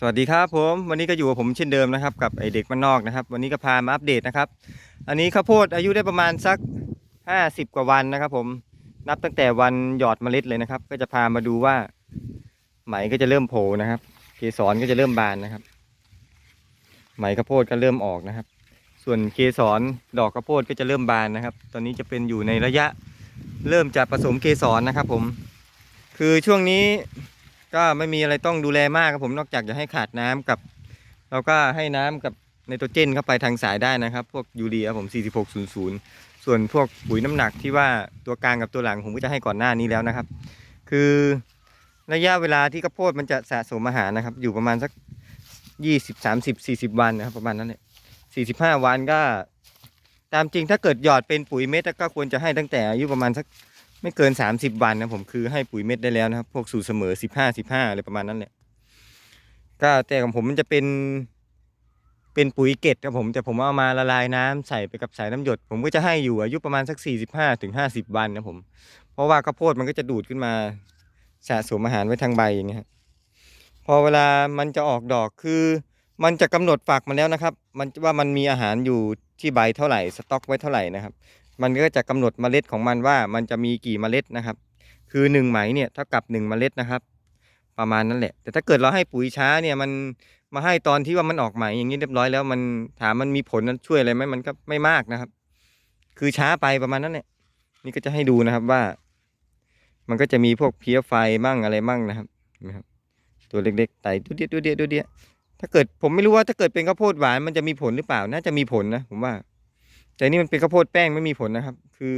สวัสดีครับผมวันนี้ก็อยู่กับผมเช่นเดิมนะครับกับไอเด็กบ้านนอกนะครับ วันนี้ก็พามาอัปเดตนะครับ อันนี้ข้าวโพดอายุได้ประมาณสัก 50 กว่าวันนะครับ ผมนับตั้งแต่วันหยอดเมล็ดเลยนะครับ ก็จะพามาดูว่า ไหมก็จะเริ่มโผล่นะครับเกสรก็จะเริ่มบานนะครับ ไหมข้าวโพดก็เริ่มออกนะครับ ส่วนเกสรดอกข้าวโพดก็จะเริ่มบานนะครับ ตอนนี้จะเป็นอยู่ในระยะเริ่มจะผสมเกสรนะครับ ผม คือช่วงนี้ ก็ไม่มีอะไรต้องดูแลมากครับผมนอกจากจะให้ขาดน้ำกับ เราก็ให้น้ำกับไนโตรเจนเข้าไปทางสายได้นะครับ พวกยูเรียผม 4600 ส่วนพวกปุ๋ยน้ำหนักที่ว่าตัวกลางกับตัวหลังผมก็จะให้ก่อนหน้านี้แล้วนะครับ คือระยะเวลาที่ข้าวโพดมันจะสะสมอาหารนะครับ อยู่ประมาณสัก 20 30 40 วันนะครับ ประมาณนั้นเนี่ย45 วันก็ ตามจริงถ้าเกิดหยอดเป็นปุ๋ยเม็ดก็ควรจะให้ตั้งแต่อายุประมาณสัก ไม่เกิน 30 วันนะผมคือให้ปุ๋ยเม็ดได้แล้วนะครับพวกสูตรเสมอ 15 15อะไรประมาณนั้นแหละก็แต่ของผมมันจะเป็น เป็นปุ๋ยเกล็ดครับผม แต่ผมเอามาละลายน้ำใส่ไปกับสายน้ำหยด ผมก็จะให้อยู่อายุประมาณสัก 45ถึง50 วันนะผม เพราะว่าข้าวโพดมันก็จะดูดขึ้นมาสะสมอาหารไว้ทางใบอย่างเงี้ยพอเวลามันจะออกดอกคือมันจะกำหนดฝักมาแล้วนะครับ มันว่ามันมีอาหารอยู่ที่ใบเท่าไหร่สต็อกไว้เท่าไหร่นะครับ มันก็จะกำหนดเมล็ดของมันว่ามันจะมีกี่เมล็ดนะครับ คือหนึ่งไหมเนี่ยเท่ากับหนึ่งเมล็ดนะครับ ประมาณนั้นแหละ แต่ถ้าเกิดเราให้ปุ๋ยช้าเนี่ยมันมาให้ตอนที่ว่ามันออกไหมอย่างนี้เรียบร้อยแล้วมันถามมันมีผลนั้นช่วยอะไรไหมมันก็ไม่มากนะครับ คือช้าไปประมาณนั้นเนี่ยนี่ก็จะให้ดูนะครับว่า มันก็จะมีพวกเพี้ยไฟมั่งอะไรมั่งนะครับนไหมครับ ตัวเล็กๆไต่ดูเดียดูเดียดูเดียถ้าเกิดผมไม่รู้ว่าถ้าเกิดเป็นข้าวโพดหวานมันจะมีผลหรือเปล่า น่าจะมีผลนะผมว่า แต่นี่มันเป็นข้าวโพดแป้งไม่มีผลนะครับ คือ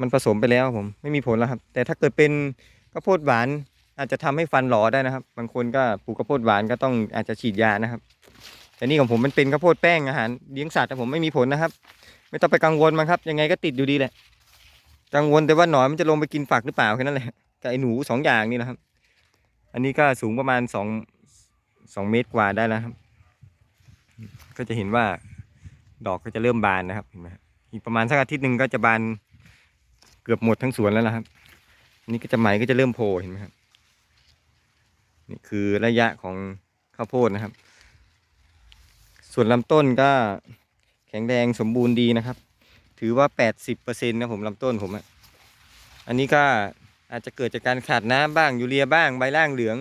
มันผสมไปแล้วผมไม่มีผลแล้วครับ แต่ถ้าเกิดเป็นข้าวโพดหวานอาจจะทำให้ฟันหลอได้นะครับ บางคนก็ปลูกข้าวโพดหวานก็ต้องอาจจะฉีดยานะครับ แต่นี่ของผมมันเป็นข้าวโพดแป้งอาหารเลี้ยงสัตว์แต่ผมไม่มีผลนะครับ ไม่ต้องไปกังวลมันครับ ยังไงก็ติดอยู่ดีแหละ กังวลแต่ว่าหนอนมันจะลงไปกินฝักหรือเปล่าแค่นั้นแหละกับไอ้หนูสองอย่างนี่นะครับ อันนี้ก็สูงประมาณสองสองเมตรกว่าได้แล้วครับ ก็จะเห็นว่า ดอกก็จะเริ่มบานนะครับเห็นไหมครับอีกประมาณสักอาทิตย์หนึ่งก็จะบานเกือบหมดทั้งสวนแล้วนะครับ นี่ก็จะไหมก็จะเริ่มโผล่เห็นไหมครับนี่คือระยะของข้าวโพดนะครับ ส่วนลำต้นก็แข็งแรงสมบูรณ์ดีนะครับ ถือว่า 80%นะผมลำต้นผมอะอันนี้ก็อาจจะเกิดจากการขาดน้ำบ้างยูเรียบ้างใบล่างเหลือง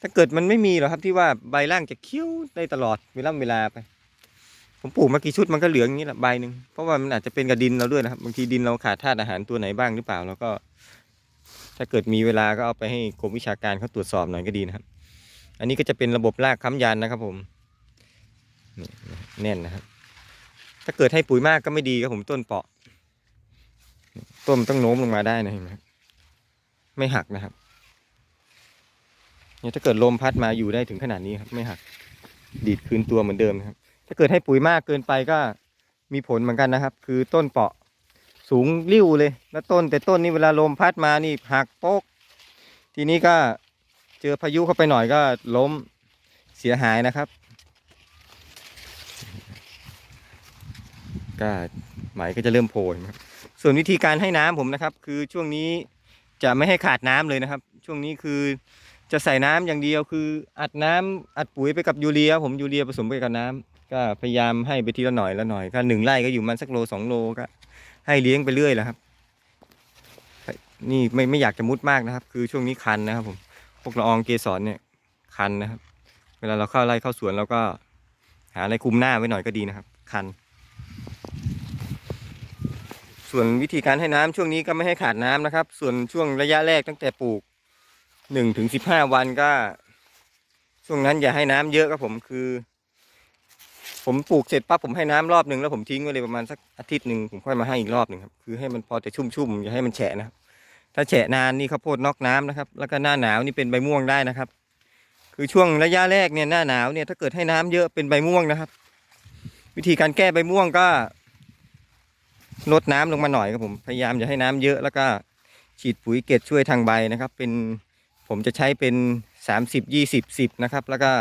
ถ้าเกิดมันไม่มีหรอครับที่ว่าใบล่างจะเคี้ยวได้ตลอดเวลาเวลาไป ผมปลูกมากี่ชุดมันก็เหลืองอย่างนี้แหละใบหนึ่งเพราะว่ามันอาจจะเป็นกับดินเราด้วยนะครับบางทีดินเราขาดธาตุอาหารตัวไหนบ้างหรือเปล่า แล้วก็ ถ้าเกิดมีเวลาก็เอาไปให้กรมวิชาการเขาตรวจสอบหน่อยก็ดีนะครับ อันนี้ก็จะเป็นระบบรากค้ำยันนะครับ ผมนี่แน่นนะครับ ถ้าเกิดให้ปุ๋ยมากก็ไม่ดีครับผมต้นเปาะ ต้นต้องโน้มลงมาได้นะเห็นไหมไม่หักนะครับเนี่ยถ้าเกิดลมพัดมาอยู่ได้ถึงขนาดนี้ครับ ไม่หัก ดีดคืนตัวเหมือนเดิมนะครับ เกิดให้ปุ๋ยมากเกินไปก็มีผลเหมือนกันนะครับ คือต้นเปาะสูงริ้วเลยแล้วต้น แต่ต้นนี่เวลาลมพัดมานี่หักโป๊ก ทีนี้ก็เจอพายุเข้าไปหน่อยก็ล้มเสียหายนะครับก็ไหมก็จะเริ่มโผล่นะครับส่วนวิธีการให้น้ำผมนะครับ คือช่วงนี้จะไม่ให้ขาดน้ำเลยนะครับ ช่วงนี้คือจะใส่น้ำอย่างเดียวคือ อัดน้ำอัดปุ๋ยไปกับยูเรีย ผมยูเรียผสมไปกับน้ำ ก็พยายามให้ไปทีละหน่อยละหน่อยก็หนึ่งไร่ก็อยู่มันสักโลสองโลก็ ให้เลี้ยงไปเรื่อยแหละครับ นี่ไม่ไม่อยากจะมุดมากนะครับ คือช่วงนี้คันนะครับ ผมพวกละอองเกสรเนี่ย คันนะครับ เวลาเราเข้าไร่เข้าสวนเราก็ หาอะไรคลุมหน้าไว้หน่อยก็ดีนะครับ คัน ส่วนวิธีการให้น้ำช่วงนี้ก็ไม่ให้ขาดน้ำนะครับ ส่วนช่วงระยะแรกตั้งแต่ปลูกหนึ่งถึงสิบห้าวันก็ ช่วงนั้นอย่าให้น้ำเยอะครับผมคือ ผมปลูกเสร็จปั๊บผมให้น้ำรอบหนึ่งแล้วผมทิ้งไว้เลยประมาณสักอาทิตย์หนึ่งผมค่อยมาให้อีกรอบหนึ่งครับคือให้มันพอแต่ชุ่มๆอย่าให้มันแฉะนะครับถ้าแฉะนานนี่ข้าวโพดนอกน้ำนะครับ แล้วก็หน้าหนาวนี่เป็นใบม่วงได้นะครับ คือช่วงระยะแรกเนี่ยหน้าหนาวเนี่ยถ้าเกิดให้น้ำเยอะเป็นใบม่วงนะครับ วิธีการแก้ใบม่วงก็ลดน้ำลงมาหน่อยครับผมพยายามอย่าให้น้ำเยอะแล้วก็ฉีดปุ๋ยเกล็ดช่วยทางใบนะครับ เป็นผมจะใช้เป็นสามสิบยี่สิบสิบนะครับ แล้วก็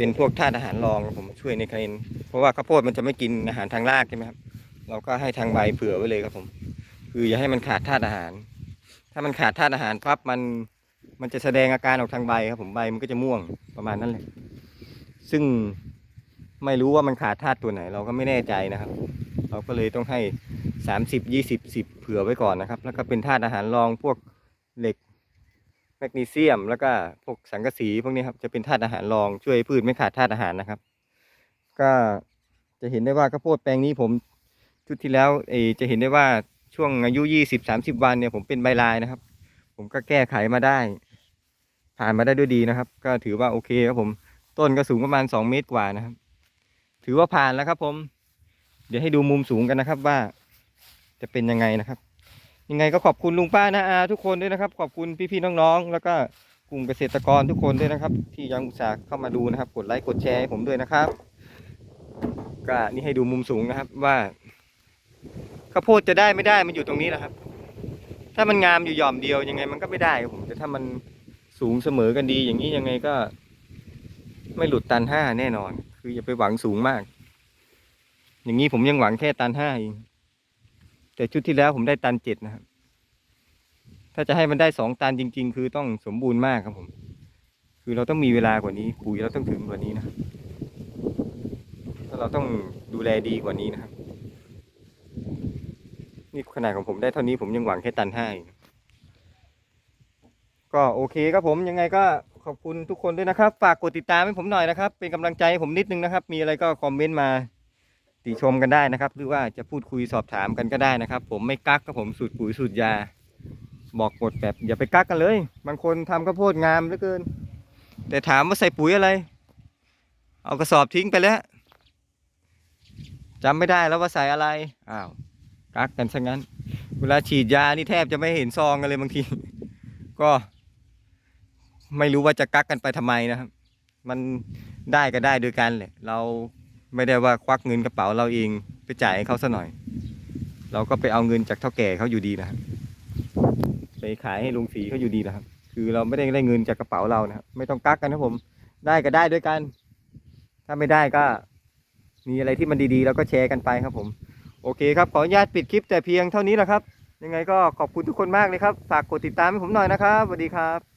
เป็นพวกธาตุอาหารรองครับผมช่วยในการเพราะว่าข้าวโพดมันจะไม่กินอาหารทางรากใช่ไหมครับ เราก็ให้ทางใบเผื่อไว้เลยครับผม คืออย่าให้มันขาดธาตุอาหาร ถ้ามันขาดธาตุอาหารปั๊บมันมันจะแสดงอาการออกทางใบครับผมใบมันก็จะม่วงประมาณนั้นแหละซึ่งไม่รู้ว่ามันขาดธาตุตัวไหน เราก็ไม่แน่ใจนะครับ เราก็เลยต้องให้30 20 10เผื่อไว้ก่อนนะครับ แล้วก็เป็นธาตุอาหารรองพวกเหล็ก แมกนีเซียม แล้วก็พวกสังกะสีพวกนี้ครับจะเป็นธาตุอาหารรองช่วยพืชไม่ขาดธาตุอาหารนะครับ ก็จะเห็นได้ว่าข้าวโพดแปลงนี้ผมชุดที่แล้วเอจะเห็นได้ว่าช่วงอายุ20 30วันเนี่ยผมเป็นใบลายนะครับ ผมก็แก้ไขมาได้ ผ่านมาได้ด้วยดีนะครับ ก็ถือว่าโอเคครับผมต้นก็สูงประมาณ2เมตรกว่านะครับ ถือว่าผ่านแล้วครับผม เดี๋ยวให้ดูมุมสูงกันนะครับว่าจะเป็นยังไงนะครับ ยังไงก็ขอบคุณลุงป้านะอาทุกคนด้วยนะครับ ขอบคุณพี่ๆน้องๆ แล้วก็กลุ่มเกษตรกรทุกคนด้วยนะครับ ที่ยังอุตส่าห์เข้ามาดูนะครับ กดไลค์กดแชร์ให้ผมด้วยนะครับก็นี่ให้ดูมุมสูงนะครับว่าข้าวโพดจะได้ไม่ได้มันอยู่ตรงนี้แหละครับ ถ้ามันงามอยู่หย่อมเดียวยังไงมันก็ไม่ได้ผมแต่ถ้ามันสูงเสมอกันดี อย่างนี้ยังไงก็ ไม่หลุดตันห้าแน่นอน คืออย่าไปหวังสูงมาก อย่างนี้ผมยังหวังแค่ตันห้าเอง แต่ชุดที่แล้วผมได้ตันเจ็ดนะครับ ถ้าจะให้มันได้สองตันจริง ๆ คือต้องสมบูรณ์มากครับผม คือเราต้องมีเวลากว่านี้ ปุ๋ยเราต้องถึงกว่านี้นะแล้วเราต้องดูแลดีกว่านี้นะครับ นี่ขนาดของผมได้เท่านี้ผมยังหวังแค่ตันห้าก็โอเคครับผมยังไงก็ขอบคุณทุกคนด้วยนะครับ ฝากกดติดตามให้ผมหน่อยนะครับ เป็นกำลังใจให้ผมนิดนึงนะครับ มีอะไรก็คอมเมนต์มา ติชมกันได้นะครับ หรือว่าจะพูดคุยสอบถามกันก็ได้นะครับ ผมไม่กักครับผมสูตรปุ๋ยสูตรยา บอกหมดแบบอย่าไปกักกันเลย บางคนทำข้าวโพดงามเหลือเกิน แต่ถามว่าใส่ปุ๋ยอะไร เอากระสอบทิ้งไปแล้วจำไม่ได้แล้วว่าใส่อะไรอ้าวกักกันซะงั้น เวลาฉีดยานี่แทบจะไม่เห็นซองกันเลยบางที ก็ไม่รู้ว่าจะกักกันไปทำไมนะครับ มันได้ก็ได้โดยกันแหละเรา ไม่ได้ว่าควักเงินกระเป๋าเราเองไปจ่ายให้เขาซะหน่อย เราก็ไปเอาเงินจากเท่าแก่เขาอยู่ดีนะครับไปขายให้ลุงสีเขาอยู่ดีนะครับ คือเราไม่ได้ได้เงินจากกระเป๋าเรานะครับไม่ต้องกักกันนะผม ได้ก็ได้ด้วยกัน ถ้าไม่ได้ก็ มีอะไรที่มันดีๆเราก็แชร์กันไปครับผม โอเคครับขออนุญาตปิดคลิปแต่เพียงเท่านี้แหละครับ ยังไงก็ขอบคุณทุกคนมากเลยครับ ฝากกดติดตามให้ผมหน่อยนะครับสวัสดีครับ